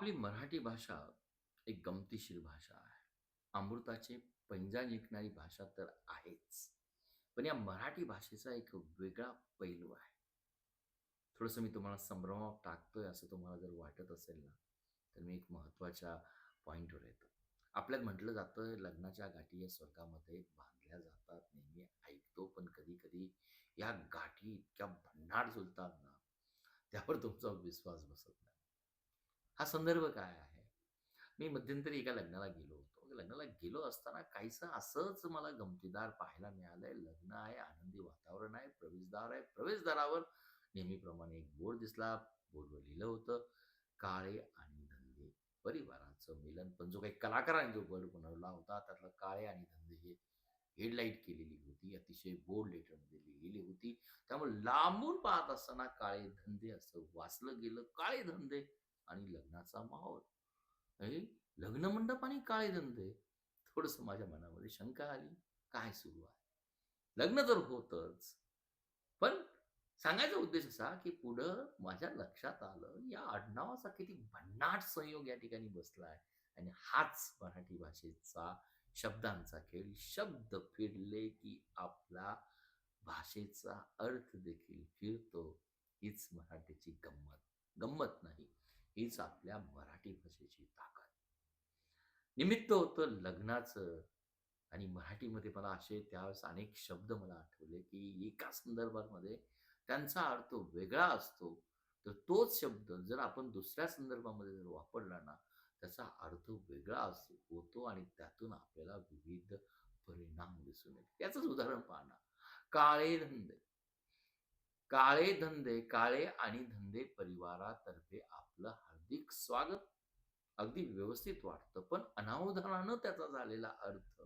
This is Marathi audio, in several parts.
आपली मराठी भाषा एक गमतीशीर भाषा आहे. अमृताचे पंजा जिंकणारी भाषा तर आहेच. पण या मराठी भाषेचा एक वेगळा पैलू आहे. थोडंसं मी तुम्हाला संभ्रमात टाकतोय असं तुम्हाला जर वाटत असेल ना, तर मी एक महत्त्वाच्या पॉईंटवर येतो. आपल्यात म्हटलं जातं लग्नाच्या गाठी या स्वर्गामध्ये बांधल्या जातात. नेहमी ऐकतो, पण कधी-कधी या गाठी इतक्या भन्नाट झुलतात ना, त्यावर तुमचा विश्वास बसत नाही. हा संदर्भ काय आहे? मी मध्यंतरी एका लग्नाला गेलो होतो. लग्नाला गेलो असताना काहीसं असंच मला गमतीदार पाहायला मिळालंय. लग्न आहे, आनंदी वातावरण आहे, प्रवेशद्वार आहे. प्रवेशद्वारावर नेहमीप्रमाणे एक बोर्ड दिसला. बोर्डवर लिहिलं होतं, काळे आणि धंदे परिवाराचं मिलन. पण जो काही कलाकारांनी जो बोर्ड बनवला होता, त्यातलं काळे आणि धंदे हे हेडलाईट केलेली होती. अतिशय बोल्ड लेटरमध्ये लिहिलेली होती. त्यामुळे लांबून पाहत असताना काळे धंदे असं वाचलं गेलं. काळे धंदे आणि लग्नाचा माहोल. अरे, लग्न मंडप आणि काळे धंदे. थोडस माझ्या मनामध्ये शंका आली. काय सुरू आहे? लग्न तर होतच पण सांगायचा उद्देश असा, की पुढं माझ्या लक्षात आलं, या आडनावाचा किती भन्नाट संयोग या ठिकाणी बसलाय आणि हाच मराठी भाषेचा शब्दांचा खेळ. शब्द फिरले, की आपला भाषेचा अर्थ देखील फिरतो. हीच मराठीची गंमत. गंमत नाही, हीच आपल्या मराठी भाषेची ताकद. निमित्त होतं लग्नाचं आणि मराठीमध्ये मला असे त्यावेळेस अनेक शब्द मला आठवले, की एका संदर्भामध्ये त्यांचा अर्थ वेगळा असतो. तर तोच शब्द जर आपण दुसऱ्या संदर्भामध्ये जर वापरला ना, त्याचा अर्थ वेगळा असतो होतो आणि त्यातून आपल्याला विविध परिणाम दिसून येतात. याचंच उदाहरण पाहणार काळे धंदे. काळे धंदे, काळे आणि धंदे परिवारातर्फे आपलं हार्दिक स्वागत. अगदी व्यवस्थित वाटतं, पण अनावधानानं त्याचा झालेला अर्थ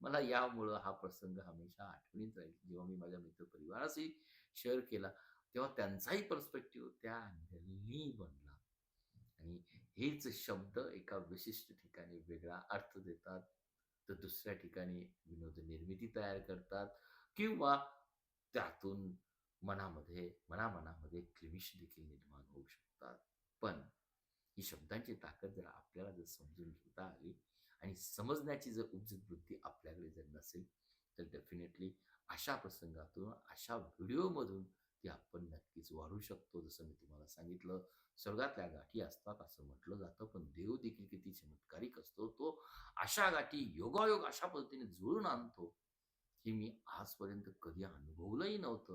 मला यामुळं हा प्रसंग हमेशा आठवणीत राहील. जेव्हा मी माझ्या मित्रपरिवाराशी शेअर केला, तेव्हा त्यांचाही पर्स्पेक्टिव्ह त्या अँगलनी बनला आणि हेच शब्द एका विशिष्ट ठिकाणी वेगळा अर्थ देतात, तर दुसऱ्या ठिकाणी विनोद निर्मिती तयार करतात किंवा त्यातून मनामध्ये मनामनामध्ये क्लिमिश देखील निर्माण होऊ शकतात. पण ही शब्दांची ताकद जर आपल्याला जर समजून घेता आली आणि समजण्याची जर उपजित वृत्ती आपल्याकडे जर नसेल, तर डेफिनेटली अशा प्रसंगातून, अशा व्हिडिओमधून ती आपण नक्कीच वाढू शकतो. जसं मी तुम्हाला सांगितलं, स्वर्गातल्या गाठी असतात असं म्हटलं जातं, पण देव देखील किती चमत्कारिक असतो. तो अशा गाठी योगायोग अशा पद्धतीने जुळून आणतो, की मी आजपर्यंत कधी अनुभवलंही नव्हतं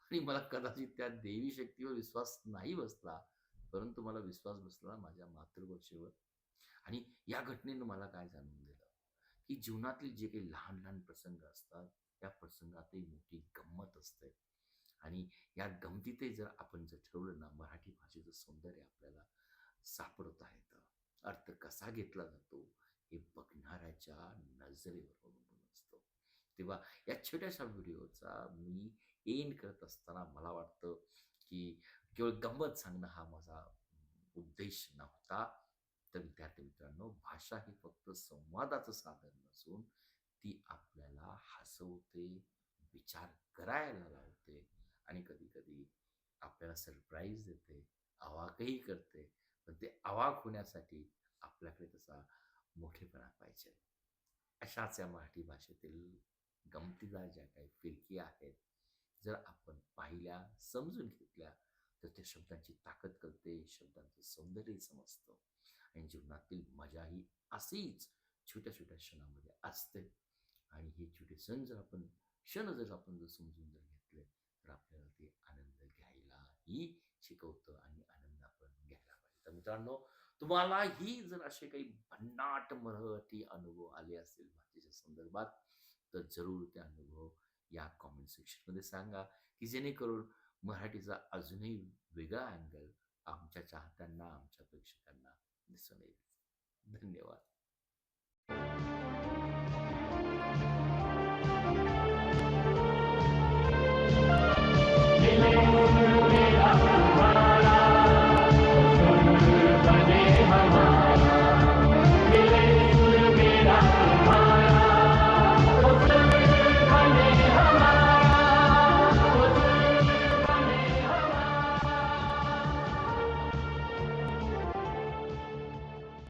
आणि मला कदाचित त्या देवी शक्तीवर विश्वास नाही बसला. परंतु मला विश्वास बसला माझ्या मातृभाषेवर आणि या घटनेनं मला काय जाणून दिलं, की जीवनातले जे काही लहान-लहान प्रसंग असतात, त्या प्रसंगातही मोठी गंमत असते. आणि या गमतीतही जर आपण जर ठरवलं ना, मराठी भाषेचं सौंदर्य आपल्याला सापडता येतं. अर्थ कसा घेतला जातो, हे बघणाऱ्याच्या नजरेवर अवलंबून असतो. तेव्हा या छोट्याशा व्हिडिओचा मी एंड करत असताना मला वाटतं, की केवळ गंमत सांगणं हा माझा उद्देश नव्हता. तर विद्यार्थी मित्रांनो, भाषा ही फक्त संवादाचं साधन नसून ती आपल्याला हसवते, विचार करायला लावते आणि कधी-कधी आपल्याला सरप्राईज देते, अवाकही करते. पण ते अवाक होण्यासाठी आपल्याकडे तसा मोठेपणा पाहिजे. अशाच या मराठी भाषेतील गमतीदार ज्या काही फिरकी आहेत, जर आपण पाहिल्या, समजून घेतल्या, तर त्या शब्दांची ताकद कळते, शब्दांचं सौंदर्य समजतं आणि जीवनातील मजा ही अशीच छोट्या-छोट्या क्षणामध्ये असते आणि हे छोटे सण जर आपण क्षण जर आपण जर समजून जर घेतले, तर आपल्याला ते आनंद घ्यायलाही शिकवतं आणि आनंद आपण घ्यायला पाहिजे. तर मित्रांनो, तुम्हालाही जर असे काही भन्नाट मराठी अनुभव आले असतील भाषेच्या संदर्भात, तर जरूर ते अनुभव या कॉमेंट सेक्शनमध्ये सांगा, की जेणेकरून मराठीचा अजूनही वेगळा अँगल आमच्या चाहत्यांना, आमच्या प्रेक्षकांना दिसून येईल. धन्यवाद.